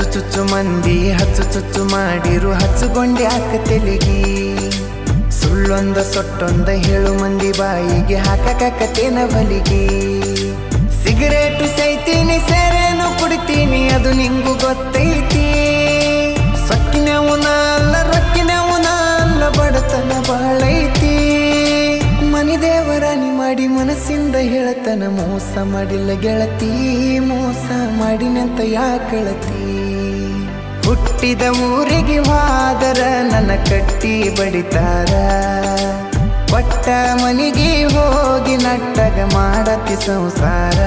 ಚುಚ್ಚು ಚುಚ್ಚು ಮಂದಿ ಹಚ್ಚು ಚುಚ್ಚು ಮಾಡಿರು, ಹಚ್ಚುಗೊಂಡೆ ಹಾಕ ತೆಲಿಗಿ. ಸುಳ್ಳೊಂದ ಸೊಟ್ಟೊಂದ ಹೇಳು ಮಂದಿ ಬಾಯಿಗೆ ಹಾಕಕತ್ತೇನ ಬಲಿಗಿ. ಸಿಗರೇಟು ಸೈತೀನಿ, ಸೇರೇನು ಕುಡಿತೀನಿ, ಅದು ನಿಂಗು ಗೊತ್ತೈತಿ. ಮಾಡಿ ಮನಸ್ಸಿಂದ ಹೇಳತನ ಮೋಸ ಮಾಡಿಲ್ಲ ಗೆಳತಿ, ಮೋಸ ಮಾಡಿನಂತ ಯಾಕಳತಿ? ಹುಟ್ಟಿದ ಊರಿಗೆ ವಾದರ ನನ್ನ ಕಟ್ಟಿ ಬಡಿತಾರ. ಒಟ್ಟ ಮನೆಗೆ ಹೋಗಿ ನಟ್ಟಗ ಮಾಡತಿ ಸಂಸಾರ.